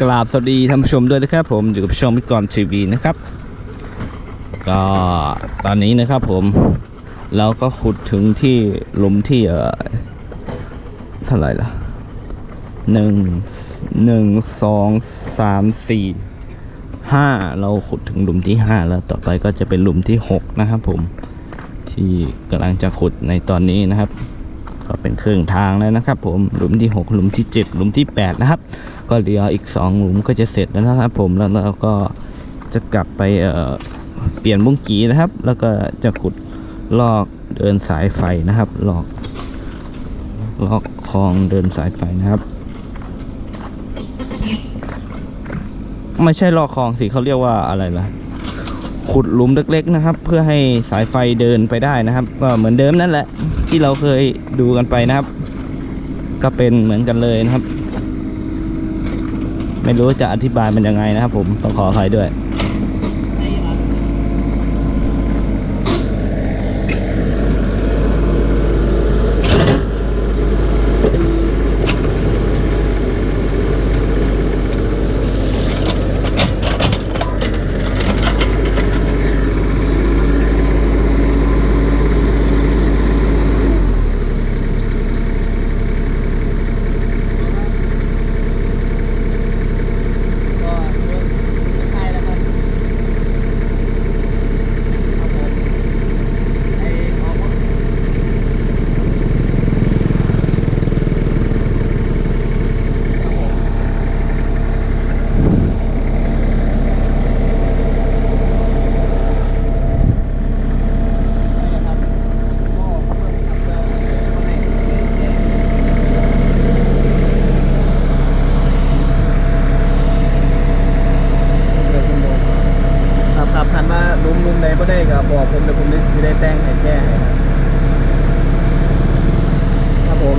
กราบสวัสดีท่านผู้ชมด้วยนะครับผมอยู่กับช่องมิกรทีวีนะครับ ก็ตอนนี้นะครับผมเราก็ขุดถึงที่หลุมที่เออเท่าไหร่ละหนึ่งหนึ่งสองสามสี่ห้าเราขุดถึงหลุมที่ห้าแล้วต่อไปก็จะเป็นหลุมที่หกนะครับผมที่กำลังจะขุดในตอนนี้นะครับ ก็เป็นครึ่งทางแล้วนะครับ ผมหลุมที่6หลุมที่7หลุมที่8นะครับ ก็เหลืออีก 2 หลุมก็จะเสร็จแล้วนะครับผมแล้วเราก็จะกลับไปเเปลี่ยนบุ้งกีนะครับ แล้วก็จะขุดลอกเดินสายไฟนะครับ ลอก ลอกคลองเดินสายไฟนะครับ ไม่ใช่ลอกคลองสิเขาเรียกว่าอะไรล่ะขุดหลุมเล็กๆนะครับ เพื่อให้สายไฟเดินไปได้นะครับ ก็เหมือนเดิมนั่นแหละ ที่เราเคยดูกันไปนะครับ ก็เป็นเหมือนกันเลยนะครับ ไม่รู้จะอธิบายมันยังไงนะครับผมต้องขออภัยด้วย ก็เริ่มใกล้แล้วครับครับผมไอ้ออกมาครับผมนี่นะครับก็เพิ่งทำแล้วก็ให้เด็ก ครับครับทันว่าลุมลุมใดก็ได้ก็ บอกผมเดี๋ยวผมจะได้แต่งให้แก้ให้ครับครับผม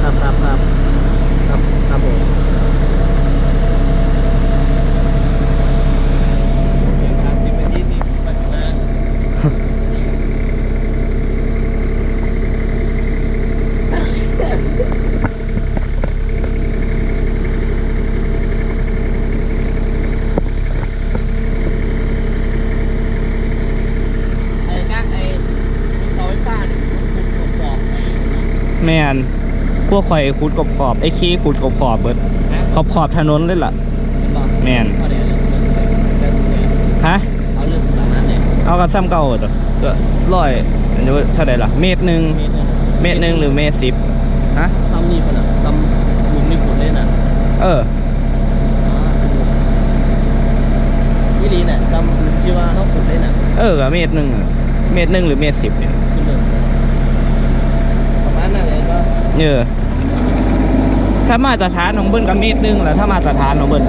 ครับครับครับครับครับผมเพียงสามสิบนาทีนี่มาชนะไอ้ก้างไอ้เสาไฟฟ้าเนี่ยมันถูกบอกไอ้ แม่นพ วกข่อยขุดกบขอบไอ้ขี้ขุดกบขอบเบิดฮะขอบขอบถนนเลยล่ะเป็นบอกแม่นเอาเดี๋ยวเรื่องเรื่องเรื่องเรื่องฮะเอาเรื่องตรงนั้นเนี่ยเอากับซ้ำเก่าจ้ะก็ร้อยอันนี้ว่าเท่าไหร่ล่ะเมตรหนึ่งเมตรหนึ่งเมตรหนึ่งหรือเมตรสิบฮะซ้ำนี่คนอะซ้ำลุมนี่คนเล่นอะ เออวิลีเนี่ยซ้ำลุมที่ว่าเขาคนเล่นอะ เออกับเมตรหนึ่งอะเมตรหนึ่งหรือเมตรสิบเนี่ยขึ้นเลยประมาณนั้นเลยก็เออ ถ้ามาตรฐานของเบิ้ลกับเมตรหนึ่งแหละถ้ามาตรฐานของเบิ้ล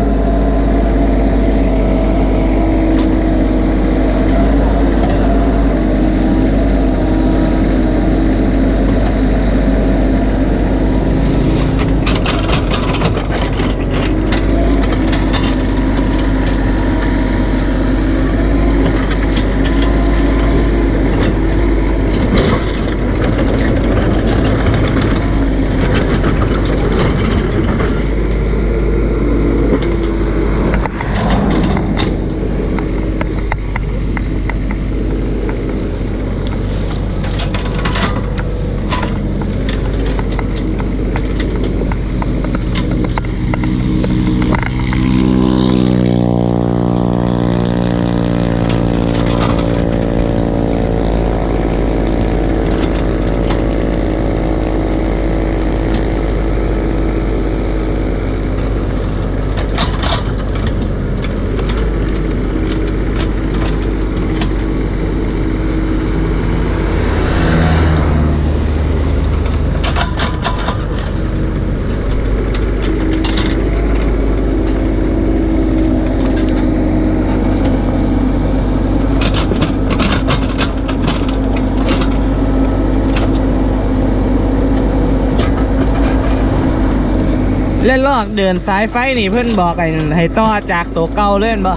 เล่นลอกเดินสายไฟนี่เพื่อนบอกไอ้นั่นให้ต่อจากตัวเก่าเล่นบ่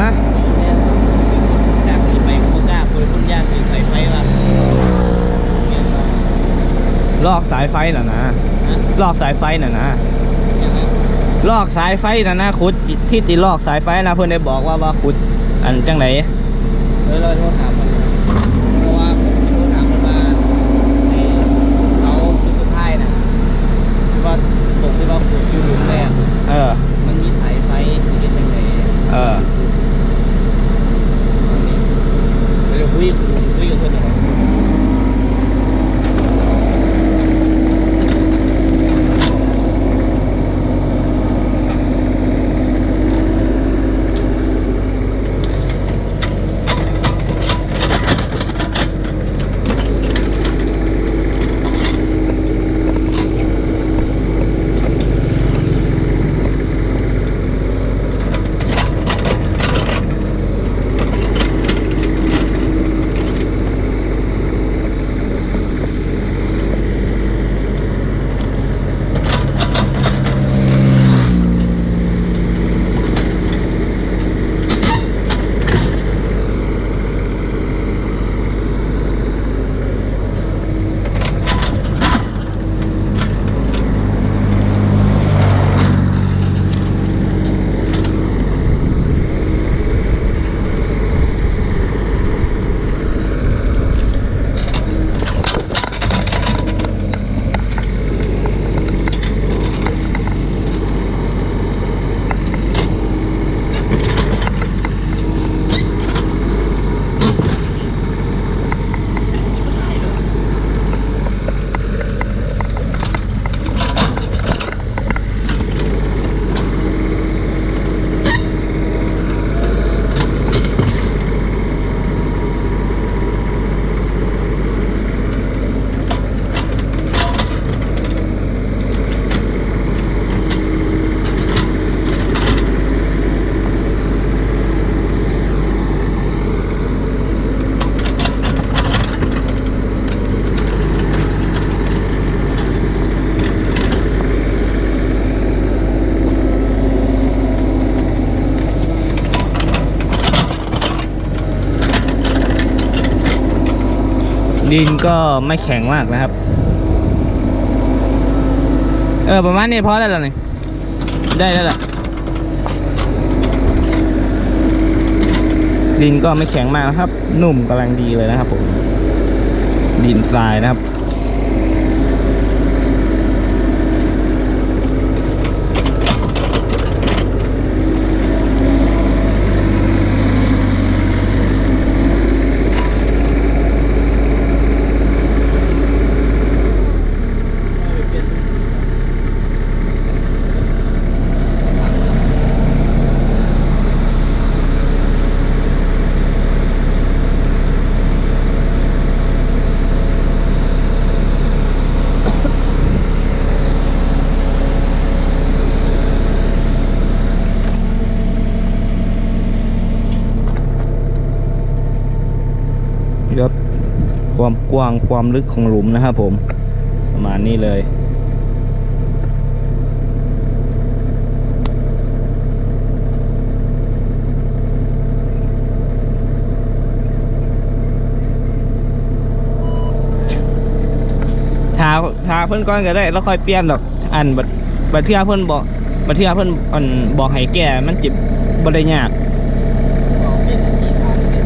ฮะจากนี้ไปโคก้าคุยพุ่นยากคือใส่ไฟว่าลอกสายไฟน่ะนะฮะลอกสายไฟน่ะนะยังไงลอกสายไฟนะนะขุดที่ติลอกสายไฟนะเพื่อนได้บอกว่าว่าขุดอันจังไหนเลยเลยโทรถาม ดินก็ไม่แข็งมากนะครับ เออประมาณนี้พอได้แล้วนี่ได้แล้วล่ะดินก็ไม่แข็งมากนะครับ นุ่มกำลังดีเลยนะครับผมดินทรายนะครับ ยศ ความกว้างความลึกของหลุมนะครับผม ประมาณนี้เลย ทาทาเพื่อนก้อนก็ได้ แล้วค่อยเปลี่ยนดอก อันบัดบัดเทื่อเพื่อนบอกบัดเทื่อเพื่อนอันบอกให้แก่มันจิบบได้ยาก เอาเปลี่ยนทีฐานเปลี่ยน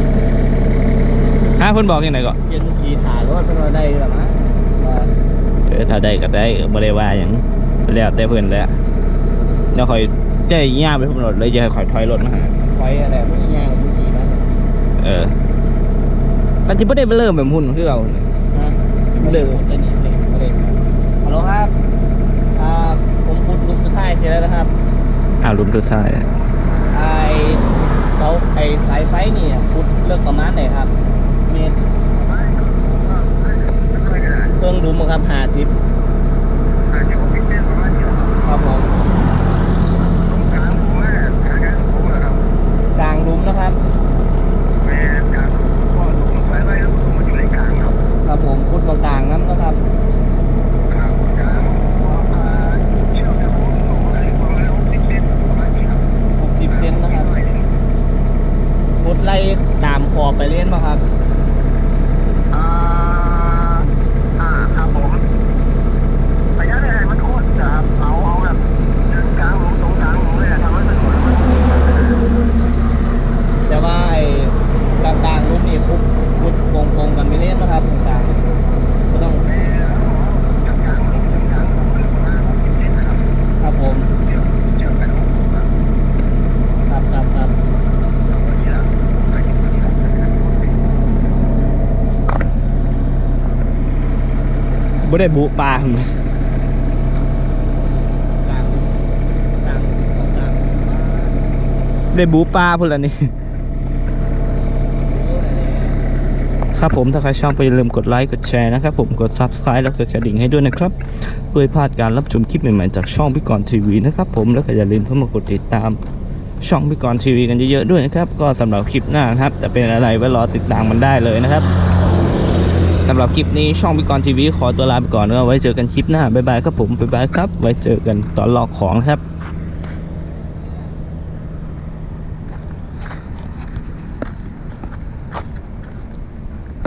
ฮะเพื่อนบอกยังไงก็เปลี่ยนทีฐานรถเป็นว่าได้หรือมั้งว่าเออถ้าได้ก็ได้บ่ได้ว่าอย่างแล้วแต่เพื่อนแล้วเดี๋ยวคอยใจย่าไปพุ่นรถเลยจะคอยถอยรถมาหาไฟอะไรไม่ง่ายกว่าเมื่อกี้นะเออมันจะไม่ได้เริ่มแบบหุ่นคือเราฮะเดินจะหนีเลยไม่ได้ฮัลโหลครับอ่าผมพูดลุกสุดท้ายเสร็จแล้วนะครับอ่าลุมตัวซ้ายไอเสาไอสายไฟนี่พุดเลือกประมาณไหนครับ เมตรเครับห้าสิบครับผมกลางรุมนะครับครับผมพุดตรงกลางน้ำนะครับหกสิบเซนนะครับพุดไล่ตามขอบไปเล่นมาครับ อ่าอ่าครับผมระยะเวลามันโคตรจะเอาเอาแบบถึงกลางหลวงตรง ได้บุปลากลางได้บุปลาพุ่นละนี่ ครับผมถ้าใครชอบก็อย่าลืมกดไลค์กดแชร์นะครับผมกด Subscribe แล้วก็กระดิ่งให้ด้วยนะครับเพื่อพลาดการรับชมคลิปใหม่ๆจากช่องพี่กรณ์ทีวีนะครับผมแล้วก็อย่าลืมเข้ามากดติดตามช่องพี่กรณ์ทีวีกันเยอะๆด้วยนะครับ ก็สำหรับคลิปหน้านะครับ จะเป็นอะไรไว้รอติดตามมันได้เลยนะครับ สำหรับคลิปนี้ช่องพิกรณ์ทีวีขอตัวลาไปก่อนแล้วไว้เจอกันคลิปหน้าบ๊ายบายครับผมบ๊ายบายครับ ไว้เจอกันตอนลอกของครับ